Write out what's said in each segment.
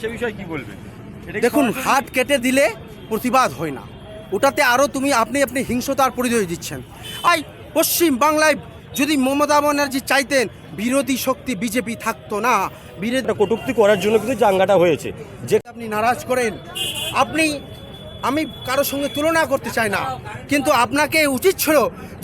সে বিষয়ে কি বলবেন? দেখুন হাত কেটে দিলে প্রতিবাদ হয় না। ওটাতে আরও তুমি আপনি আপনি হিংসতার পরিচয় দিচ্ছেন। আই পশ্চিম বাংলায় যদি মমতা ব্যানার্জি চাইতেন বিরোধী শক্তি বিজেপি থাকতো না বিরোধী কটূক্তি করার জন্য কিন্তু চাঙ্গাটা হয়েছে। যে আপনি নারাজ করেন আপনি আমি কারোর সঙ্গে তুলনা করতে চাই না। কিন্তু আপনাকে উচিত ছিল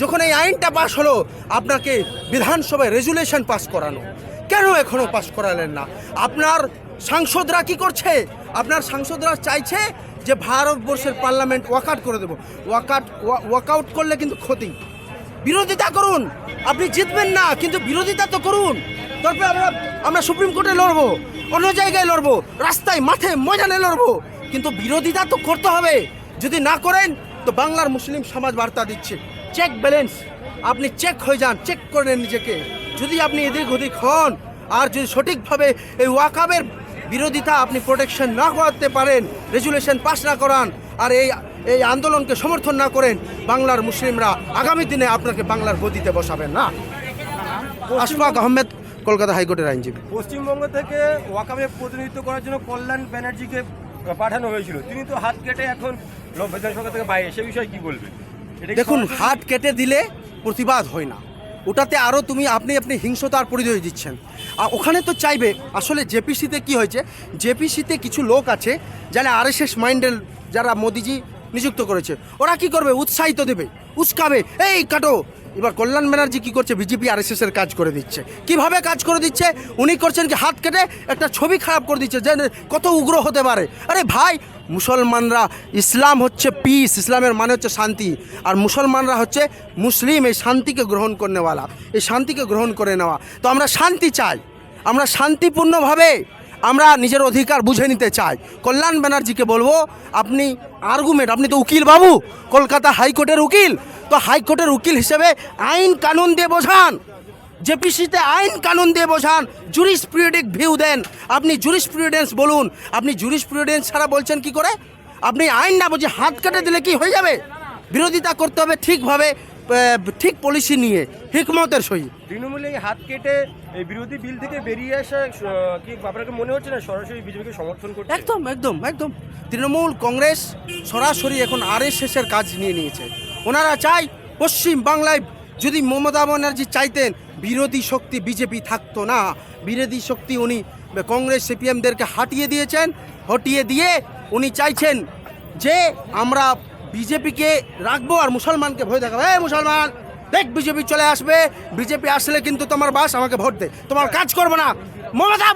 যখন এই আইনটা পাস হলো আপনাকে বিধানসভায় রেজুলেশন পাস করানো। কেন এখনও পাস করালেন না? আপনার সাংসদরা কি করছে? আপনার সাংসদরা চাইছে যে ভারতবর্ষের পার্লামেন্ট ওয়াকআউট করে দেবো। ওয়াকআউট ওয়াকআউট করলে কিন্তু ক্ষতি। বিরোধিতা করুন। আপনি জিতবেন না, কিন্তু বিরোধিতা তো করুন। তারপরে আমরা আমরা সুপ্রিম কোর্টে লড়বো, অন্য জায়গায় লড়বো, রাস্তায়, মাঠে, ময়দানে লড়বো। কিন্তু বিরোধিতা তো করতে হবে। যদি না করেন, তো বাংলার মুসলিম সমাজ বার্তা দিচ্ছে চেক ব্যালেন্স আপনি চেক হয়ে যান চেক করে নিজেকে। যদি আপনি এদিক ওদিক হন, আর যদি সঠিকভাবে এই ওয়াকাবের বিরোধিতা আপনি প্রোটেকশন না করাতে পারেন রেজুলেশন পাস না করান আর এই এই আন্দোলনকে সমর্থন না করেন বাংলার মুসলিমরা আগামী দিনে আপনাকে বাংলার গদিতে বসাবেন না? আশফাক আহমেদ কলকাতা হাইকোর্টের আইনজীবী। পশ্চিমবঙ্গ থেকে ওয়াকাবে প্রতিনিধিত্ব করার জন্য কল্যাণ ব্যানার্জিকে পাঠানো হয়েছিল। তিনি তো হাত কেটে এখন বিধানসভা থেকে বাইরে। সে বিষয়ে কি বলবেন? দেখুন হাত কেটে দিলে প্রতিবাদ হয় না। ওটাতে আরও তুমি আপনি আপনি হিংসতার পরিচয় দিচ্ছেন। আর ওখানে তো চাইবে, আসলে জেপিসিতে কি হয়েছে? জেপিসিতে কিছু লোক আছে যারা আরএসএস মাইন্ডের যারা মোদিজি নিযুক্ত করেছে। ওরা কি করবে? উৎসাহিত দেবে, উস্কাবে, এই কাটো এবার কল্যাণ ব্যানার্জি কি করছে? বিজেপি আর এর কাজ করে দিচ্ছে। কীভাবে কাজ করে দিচ্ছে? উনি করছেন কি, হাত কেটে একটা ছবি খারাপ করে দিচ্ছে যে কত উগ্র হতে পারে। আরে ভাই, মুসলমানরা, ইসলাম হচ্ছে পিস ইসলামের মানে হচ্ছে শান্তি। আর মুসলমানরা হচ্ছে মুসলিম, এই শান্তিকে গ্রহণ করেনেওয়ালা। এই শান্তিকে গ্রহণ করে নেওয়া। তো আমরা শান্তি চাই। আমরা শান্তিপূর্ণভাবে আমরা নিজের অধিকার বুঝে নিতে চাই। কল্যাণ ব্যানার্জিকে বলব, আপনি আর্গুমেন্ট আপনি তো উকিল বাবু, কলকাতা হাইকোর্টের উকিল তো হাইকোর্টের উকিল হিসেবে আইন কানুন দিয়ে বোঝান। জেপিসিতে আইন কানুন দিয়ে বোঝান। জুরিসপ্রিউডিক ভিউ দেন। আপনি জুরিসপ্রিউডেন্স বলুন। আপনি জুরিসপ্রিউডেন্স ছাড়া বলছেন কি করে? আপনি আইন না বুঝে হাত কেটে দিলে কি হয়ে যাবে? বিরোধিতা করতে হবে ঠিকভাবে ঠিক পলিসি নিয়ে হিকমতের সহিত তৃণমূলে হাত কেটে এই বিরোধী বিল থেকে বেরিয়ে আসা কি আপনাকে মনে হচ্ছে না সরাসরি বিজেপিকে সমর্থন করছে? একদম একদম একদম। তৃণমূল কংগ্রেস সরাসরি এখন আরএসএসের কাজ নিয়ে নিয়েছে। ওনারা চাই পশ্চিম বাংলায় যদি মমতা ব্যানার্জি চাইতেন বিরোধী শক্তি বিজেপি থাকতো না। বিরোধী শক্তি উনি কংগ্রেস সিপিএমদেরকে হাটিয়ে দিয়েছেন, হটিয়ে দিয়ে উনি চাইছেন যে আমরা বিজেপিকে রাখব আর মুসলমানকে ভয় দেখাবো। এই মুসলমান, দেখ বিজেপি চলে আসবে, বিজেপি আসলে কিন্তু তোমার বাস আমাকে ভোট দে, তোমার কাজ করব না। মমতা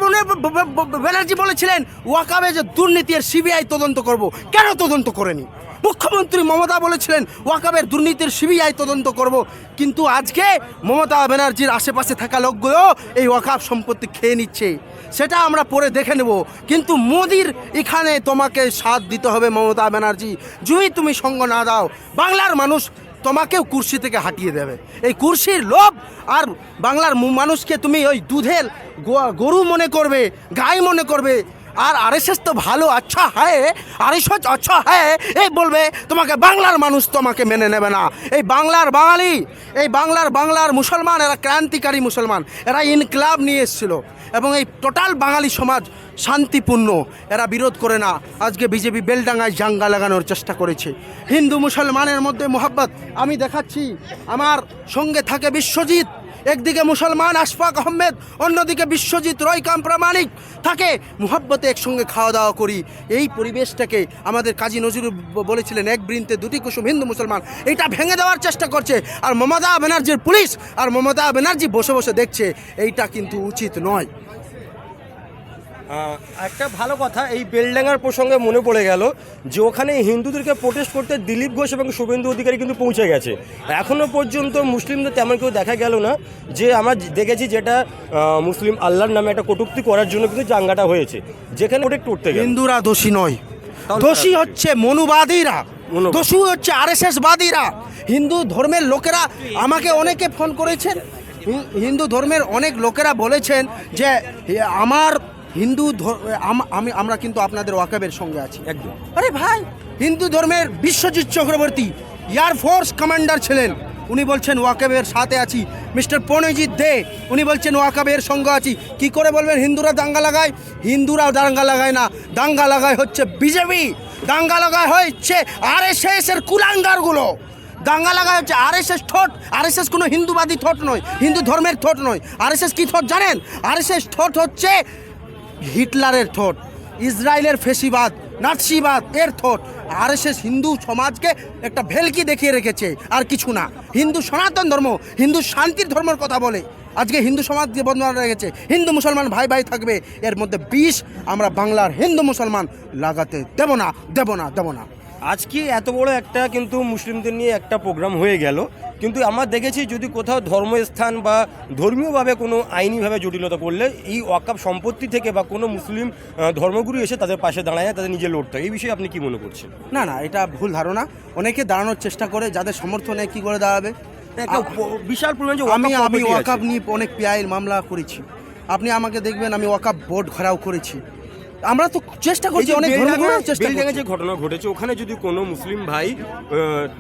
ব্যানার্জি বলেছিলেন, ওয়াকাবে যে দুর্নীতির সিবিআই তদন্ত করব। কেন তদন্ত করেনি? মুখ্যমন্ত্রী মমতা বলেছিলেন, ওয়াকাবের দুর্নীতির সিবিআই তদন্ত করব। কিন্তু আজকে মমতা ব্যানার্জির আশেপাশে থাকা লোকগুলো এই ওয়াকাব সম্পত্তি খেয়ে নিচ্ছে। সেটা আমরা পরে দেখে নেব। কিন্তু মোদির এখানে তোমাকে সাথ দিতে হবে মমতা ব্যানার্জি। যদি তুমি সঙ্গ না দাও, বাংলার মানুষ তোমাকেও কুর্সি থেকে হাঁটিয়ে দেবে। এই কুর্সির লোভ আর বাংলার মানুষকে তুমি ওই দুধের গরু মনে করবে, গাই মনে করবে, আর আরএসএস তো ভালো আচ্ছা হ্যাঁ আরএসএস আচ্ছা হ্যাঁ এই বলবে, তোমাকে বাংলার মানুষ তোমাকে মেনে নেবে না। এই বাংলার বাঙালি, এই বাংলার বাংলার মুসলমান, এরা ক্রান্তিকারী মুসলমান, এরা ইনকলাব নিয়ে এসেছিল। এবং এই টোটাল বাঙালি সমাজ শান্তিপূর্ণ। এরা বিরোধ করে না। আজকে বিজেপি বেলডাঙ্গায় জাঙ্গা লাগানোর চেষ্টা করেছে। হিন্দু মুসলমানের মধ্যে মোহাব্বত আমি দেখাচ্ছি। আমার সঙ্গে থাকে বিশ্বজিৎ। একদিকে মুসলমান আশফাক আহমেদ, অন্যদিকে বিশ্বজিৎ রয়কাম প্রামাণিক থাকে, মুহাব্বতে একসঙ্গে খাওয়া দাওয়া করি। এই পরিবেশটাকে আমাদের কাজী নজরুল বলেছিলেন, এক বৃন্তে দুটি কুসুম, হিন্দু, মুসলমান। এটা ভেঙে দেওয়ার চেষ্টা করছে। আর মমতা ব্যানার্জির পুলিশ, আর মমতা ব্যানার্জি বসে বসে দেখছে, এইটা কিন্তু উচিত নয়। একটা ভালো কথা এই বেলডাঙ্গার প্রসঙ্গে মনে পড়ে গেল যে ওখানে হিন্দুদেরকে প্রোটেস্ট করতে দিলীপ ঘোষ এবং শুভেন্দু অধিকারী কিন্তু পৌঁছে গেছে। এখনও পর্যন্ত মুসলিমদের তেমন কেউ দেখা গেল না যে আমরা দেখেছি যেটা মুসলিম আল্লাহর নামে একটা কটূক্তি করার জন্য কিন্তু চাঙ্গাটা হয়েছে। যেখানে প্রোটেক্ট করতে হিন্দুরা দোষী নয়। দোষী হচ্ছে মনুবাদীরা। দোষী হচ্ছে আরএসএস বাদীরা হিন্দু ধর্মের লোকেরা আমাকে অনেকে ফোন করেছেন। হিন্দু ধর্মের অনেক লোকেরা বলেছেন যে আমার হিন্দু আমি আমরা কিন্তু আপনাদের ওয়াকাবের সঙ্গে আছি, একদম। আরে ভাই, হিন্দু ধর্মের Biswajit Chakraborty air force commander ছিলেন। উনি বলছেন, ওয়াকেবের সাথে আছি, মিস্টার প্রণয়জিৎ দে। উনি বলছেন, ওয়াকাবের সঙ্গে আছি। কি করে বলবেন, হিন্দুরা দাঙ্গা লাগায়? হিন্দুরাও দাঙ্গা লাগায় না। দাঙ্গা লাগায় হচ্ছে বিজেপি। দাঙ্গা লাগায় হচ্ছে আর এস এর কুলাঙ্গারগুলো। দাঙ্গা লাগা হচ্ছে আর এস এস ঠোঁট। আর এস এস কোনো হিন্দুবাদী ঠোঁট নয়। হিন্দু ধর্মের ঠোঁট নয়। আর এস এস কী ঠোঁট জানেন? আর এস এস ঠোঁট হচ্ছে হিটলারের ঠোঁট, ইসরায়েলের ফেসিবাদ, নাৎসিবাদ এর থোট আর এস হিন্দু সমাজকে একটা ভেলকি দেখিয়ে রেখেছে, আর কিছু না। হিন্দু সনাতন ধর্ম, হিন্দু শান্তির ধর্মের কথা বলে। আজকে হিন্দু সমাজ বদনাম রেখেছে হিন্দু মুসলমান ভাই ভাই থাকবে। এর মধ্যে বিষ আমরা বাংলার হিন্দু মুসলমান লাগাতে দেব না দেব না দেব না। আজকে এত বড় একটা কিন্তু মুসলিমদের নিয়ে একটা প্রোগ্রাম হয়ে গেল। কিন্তু আমরা দেখেছি যদি কোথাও ধর্মস্থান বা ধর্মীয়ভাবে কোনো আইনিভাবে জটিলতা করলে এই ওয়াকাপ সম্পত্তি থেকে বা কোনো মুসলিম ধর্মগুরু এসে তাদের পাশে দাঁড়ায় না, তাদের নিজে লড়তে এই বিষয়ে আপনি কি মনে করছেন? না না এটা ভুল ধারণা। অনেকে দাঁড়ানোর চেষ্টা করে যাদের সমর্থনে কি করে দাঁড়াবে? একটা বিশাল পরিমাণ যে আমি আমি। ওয়াকাব নিয়ে অনেক পিআইয়ের মামলা করেছি। আপনি আমাকে দেখবেন আমি ওয়াকাব বোর্ড ঘেরাও করেছি। আমরা তো চেষ্টা করছি অনেক চেষ্টা করছি। যে ঘটনা ঘটেছে। ওখানে যদি কোনো মুসলিম ভাই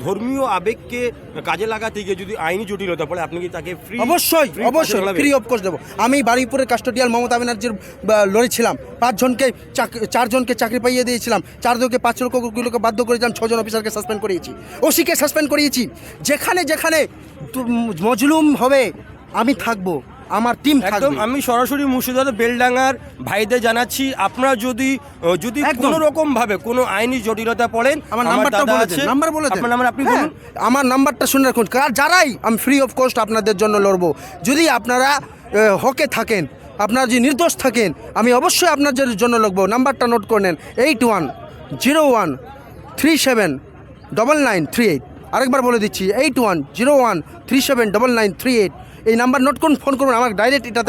ধর্মীয় আবেগকে কাজে লাগাতে গিয়ে যদি আইনি জটিলতা পড়ে আপনি কি তাকে ফ্রি অবশ্যই অবশ্যই ফ্রি অফ কোর্স দেবো। আমি বারুইপুরের কাস্টোডিয়াল মমতা ব্যানার্জির বা, লড়েছিলাম। পাঁচজনকে চারজনকে চাকরি পাইয়ে দিয়েছিলাম। চারজনকে পাঁচ লক্ষ গুলোকে বাধ্য করেছিলাম ছজন অফিসারকে সাসপেন্ড করিয়েছি। ওসিকে সাসপেন্ড করিয়েছি। যেখানে যেখানে মজলুম হবে আমি থাকব। আমার টিম একদম আমি সরাসরি মুর্শিদাবাদ বেলডাঙ্গার ভাইদের জানাচ্ছি আপনারা যদি যদি কোনো রকম ভাবে কোনো আইনি জটিলতা পড়েন আমার নাম্বারটা দাদা বলে দেন নাম্বার বলে দেন। আপনার নাম্বার আপনি হ্যাঁ, বলুন। আমার নাম্বারটা শুনে রাখুন কার যারাই আমি ফ্রি অফ কস্ট আপনাদের জন্য লড়বো। যদি আপনারা হকে থাকেন আপনারা যদি নির্দোষ থাকেন আমি অবশ্যই আপনাদের জন্য লড়বো। নাম্বারটা নোট করে নেন eight one zero one three seven double nine three eight আরেকবার বলে দিচ্ছি eight one zero one three seven double nine three eight এই নাম্বার নোট করুন ফোন করুন আমার ডাইরেক্ট এটাতে